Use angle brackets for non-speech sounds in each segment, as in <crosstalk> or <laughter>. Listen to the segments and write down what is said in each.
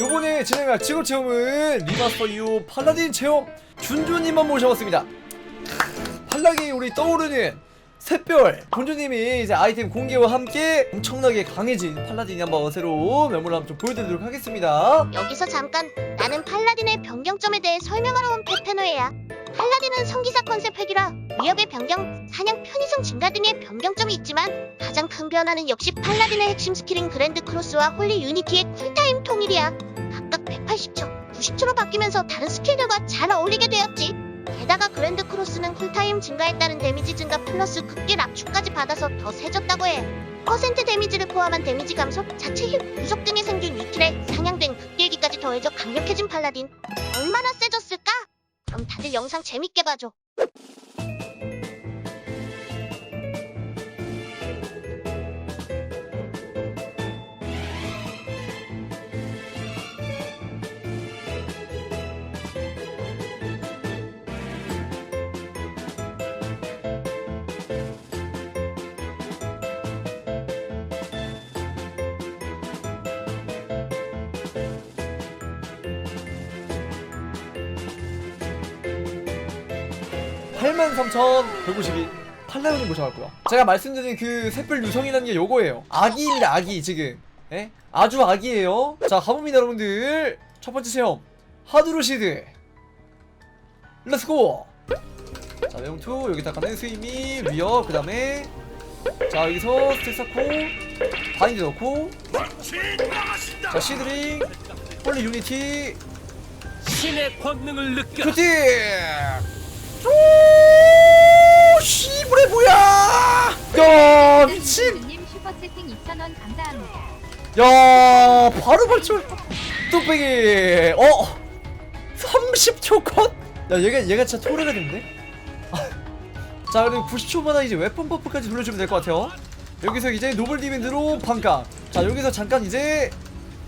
요번에 진행할 직업 체험은 리마스터 이후 팔라딘 체험 준주님만 모셔봤습니다 팔락이 우리 떠오르는 샛별 본주님이 이제 아이템 공개와 함께 엄청나게 강해진 팔라딘이 한번 새로 매물을 한번 좀 보여드리도록 하겠습니다 여기서 잠깐 나는 팔라딘의 변경점에 대해 설명하러 온 페페노예야. 팔라딘은 성기사 컨셉 핵이라 위협의 변경, 사냥 편의성 증가 등의 변경점이 있지만 가장 큰 변화는 역시 팔라딘의 핵심 스킬인 그랜드 크로스와 홀리 유니티의 쿨타임 통일이야. 각각 180초, 90초로 바뀌면서 다른 스킬들과 잘 어울리게 되었지. 게다가 그랜드 크로스는 쿨타임 증가에 따른 데미지 증가 플러스 극딜 압축까지 받아서 더 세졌다고 해. 퍼센트 데미지를 포함한 데미지 감소, 자체 힐, 부속 등이 생긴 위킬에 상향된 극딜기까지 더해져 강력해진 팔라딘. 얼마나 세졌을까? 그럼 다들 영상 재밌게 봐줘. 83,152 팔라딘을 모셔봤고요. 제가 말씀드린 그 샛별 유성이라는 게 요거예요. 아기입니다 아기 지금. 예? 아주 아기예요. 자 가봅니다 여러분들. 첫 번째 체험. 하드루시드. 렛츠고 자 매용투 여기 다가는 스위미 위협 그 다음에 자 여기서 스택 쌓고 바인드 넣고 자 시드링 홀리 유니티. 신의 권능을 느껴 그티 오 씨부레 뭐야? 야 미친. 님 슈퍼채팅 2,000원 감사합니다. 야 바로 발출. 뚝배기. 어? 30초 컷? 야 얘가 얘가 진짜 토레가 됐네? 아, <laughs> 자 그리고 90초마다 이제 웨폰 버프까지 돌려주면 될 것 같아요. 여기서 이제 노블 디맨드로 반각 자 여기서 잠깐 이제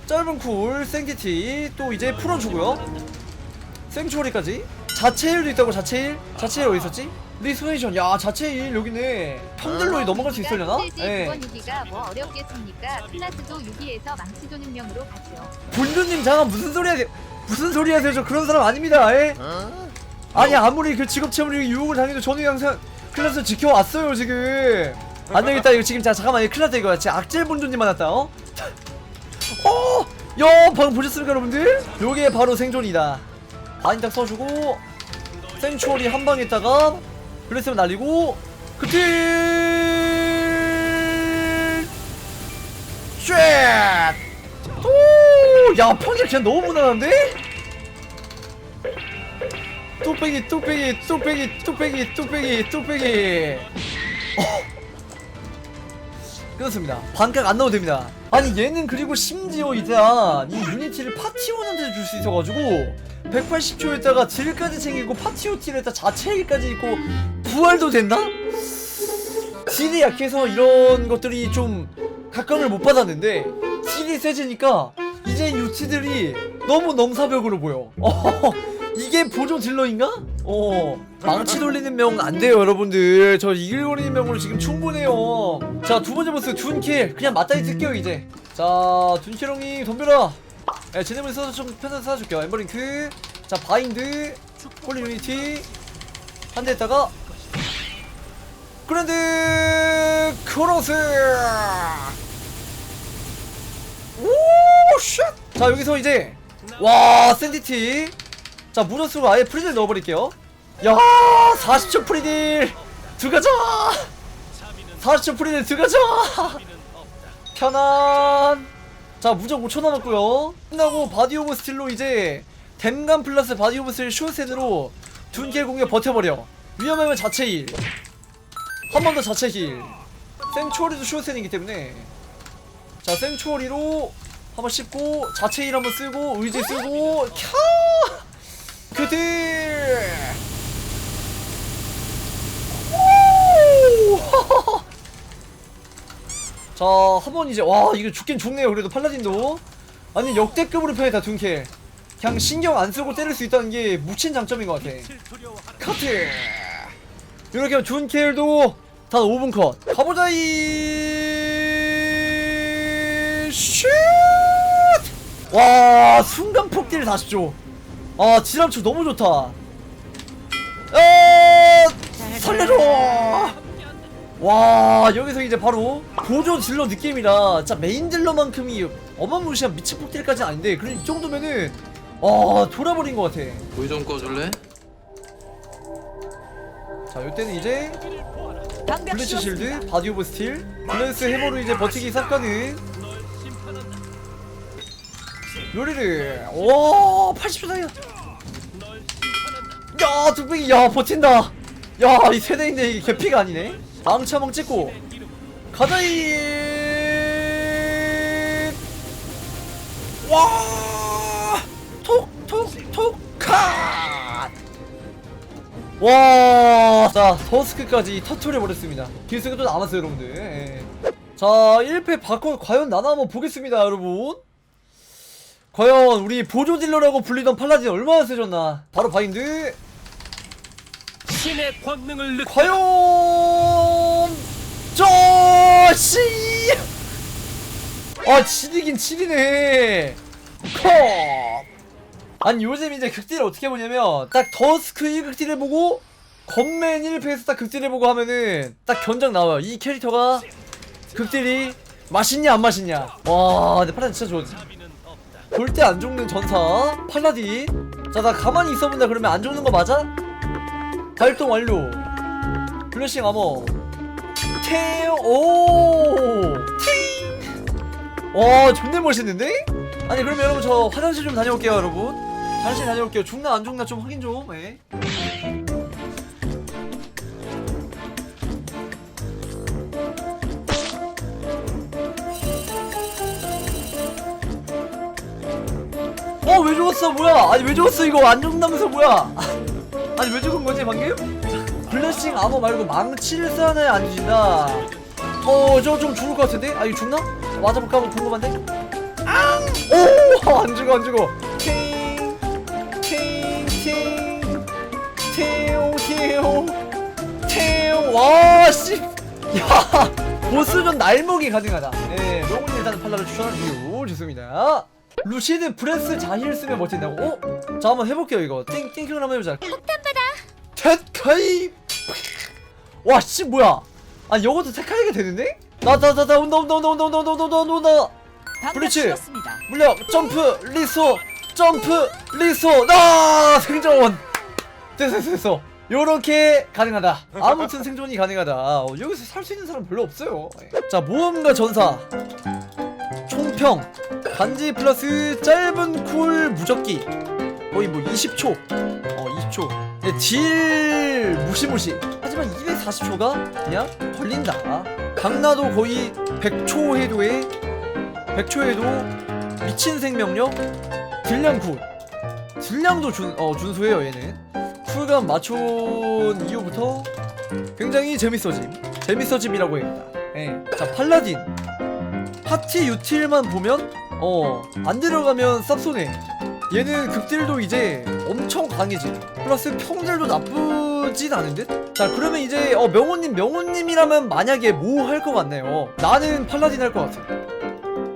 짧은 쿨 생디티 또 이제 풀어주고요. 생초리까지 자체 힐도 있다고 자체 힐? 자체 힐 어디 있었지? 리스네이션 야 자체 힐 여기네 평들로이 넘어갈 수 있으려나? 네. 예. 9번 6기가 뭐 어렵겠습니까? 클라스도 6기에서 망치도 능력으로 갔죠. 본주님 잠깐 무슨 소리 하세요? 무슨 소리 하세요? 저 그런 사람 아닙니다. 예? 아니 아무리 그 직업 체험을 유혹을 당해도 저는 항상 클라스 지켜왔어요 지금. 안 되겠다 이거 지금 자 잠깐만 이 클라스 이거 진짜 악질 본주님 만났다 어? <laughs> 어? 야 방금 보셨습니까 여러분들? 요게 바로 생존이다. 딱 써주고 생추얼이 한 방에 있다가 블레스면 날리고 그티 쉣! 오! 야 평질 그냥 너무 무난한데? 뚝배기 뚝배기 뚝배기 뚝배기 뚝배기 뚝배기 어. 끝났습니다. 반각 안 넣어도 됩니다. 아니 얘는 그리고 심지어 일단 이 유니티를 파티원한테 줄 수 있어가지고 180초에다가 딜까지 챙기고 파티오티를 자체 힐까지 있고 부활도 된다? 딜이 약해서 이런 것들이 좀 각광을 못 받았는데 딜이 세지니까 이제 유티들이 너무 넘사벽으로 보여. <laughs> 어, 이게 보조 딜러인가? 어. 망치 돌리는 명 안 돼요 여러분들. 저 이글거리는 명으로 지금 충분해요. 자 두 번째 보스 둔킬. 그냥 맞다이 뜰게요 이제. 자 둔킬 형님 덤벼라. 예, 제네블 써서 좀 편하게 써줄게요. 엠버링크. 자 바인드. 홀리 유니티. 한대 했다가 그랜드 크로스. 오쉣. 자 여기서 이제 와 샌디티 자 무너스로 아예 프리딜 넣어버릴게요. 야 40초 프리딜! 들어가자! 40초 프리딜 들어가자! 편안! 자 무적 5초 남았고요. 끝나고 바디 오브 스틸로 이제 댐감 플러스 바디 오브 스틸 쇼센으로 둔킬 공격 버텨버려. 위험하면 자체 힐. 한 번 더 자체 힐. 생초리도 쇼센이기 때문에. 자 생초리로 한번 씹고 자체 힐 한번 쓰고 의지 쓰고 캬 그딜 <laughs> 자, 한번 이제 와 이거 죽긴 죽네요. 그래도 팔라딘도 아니 역대급으로 편했다 둔켈. 그냥 신경 안 쓰고 때릴 수 있다는 게 묻힌 장점인 것 같아. 카트. 이렇게 하면 둔켈도 단 5분 컷. 가보자 이 슛. 와 순간 폭딜 40조 아 지람초 너무 좋다. 어 살려줘 와 여기서 이제 바로 보조 딜러 느낌이라. 진짜 메인 딜러만큼이 어마무시한 미친 폭딜까지는 아닌데 그래 이 정도면은 아 돌아버린 것 같아. 불좀 꺼줄래? 자 이때는 이제 블리치 실드 바디 오브 스틸 블레스 해머로 이제 버티기 싹가는 요리를. 와 80초 사이야 야 뚝배기 야 버틴다 야이 세대인데 이게 개피가 아니네 망치 한번 찍고 가자이 와 톡톡톡 컷 와, 자, 더스크까지 터트려버렸습니다. 길수가 또 남았어요, 여러분들. 예. 자, 1패 바꿔, 과연 나나 한번 보겠습니다, 여러분. 과연 우리 보조 딜러라고 불리던 팔라딘 얼마나 세졌나. 바로 바인드. 신의 권능을 느껴 과연, 쪼씨! 아, 지리긴 지리네. 컵! 아니 요즘 이제 극딜을 어떻게 보냐면 딱 더스크 1극딜을 보고 건맨 1패에서 딱 극딜을 보고 하면은 딱 견적 나와요 이 캐릭터가 극딜이 맛있냐 안 맛있냐 와 근데 팔라딘 진짜 좋지 절대 안 죽는 전사 팔라딘 자나 가만히 있어본다 그러면 안 죽는 거 맞아? 발동 완료. 블레싱 아머 테오. 와 존나 멋있는데? 아니 그러면 여러분 저 화장실 좀 다녀올게요 여러분. 화장실 다녀올게요. 죽나 안 죽나 좀 확인 좀 예. 어왜 죽었어? 뭐야? 아니 왜 죽었어? 이거 안 죽는다면서 뭐야 아니 왜 죽은 거지 방금? 블레싱 아머 말고 망치를 써야 안 죽인다 어저 좀 죽을 것 같은데? 아 이거 죽나? 맞아볼까 한번 궁금한데? 앙! 오! 안 죽어 안 죽어 팅! 팅! 팅! 테오 테오 테오 와 씨! 야! 보스전 날먹이 가능하다 예 명훈이 일단은 팔라를 추천할게요 좋습니다 루시드 브레스 자힐 쓰면 버틴다고? 어? 자 한번 해볼게요 이거 띵 띵킹을 한번 해보자 텟카이. 와씨 뭐야? 아니 이것도 테카이가 되는데? 나나나나 온다 온다 온다 온다 온다 온다 온다 온다. 온다 브리치. 물력 점프 리소 점프 리소. 나 생존. 됐어 됐어 요렇게 가능하다. 아무튼 생존이 가능하다. 어, 여기서 살 수 있는 사람 별로 없어요. 자 모험가 전사. 총평. 반지 플러스 짧은 쿨 무적기. 거의 뭐 20초. 어 20초 근데 딜 무시무시. 하지만 240초가 그냥 걸린다. 강나도 거의 100초 해도에 100초 해도 미친 생명력? 딜량 쿨 딜량도 준, 어, 준수해요 얘는. 쿨감 맞춘 이후부터 굉장히 재밌어짐. 재밌어짐이라고 합니다. 예. 자 팔라딘. 파티 유틸만 보면 어 안 들어가면 쌉소네 얘는 극딜도 이제 엄청 강해지 플러스 평들도 나쁘진 않은 듯? 자 그러면 이제 어 명호님 명호님이라면 만약에 뭐 할 것 같나요? 나는 팔라딘 할 것 같아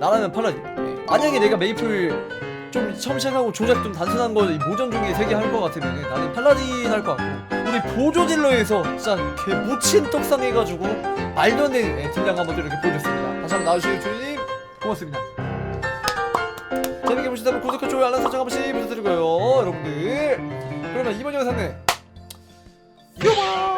나라면 팔라딘 예. 만약에 내가 메이플 좀 처음 시작하고 조작 좀 단순한 거이 모전 중에 세개할것 같으면 나는 팔라딘 할 것 같고 우리 보조 딜러에서 진짜 개 모친 떡상 해가지고 말도 안 되는 예, 딜량 한번 또 이렇게 보여줬습니다 다시 한번 나와주신 주님 고맙습니다 보신다면 구독과 좋아요 알람 설정 한 번씩 부탁드리고요 여러분들. 그러면 이번 영상은 요바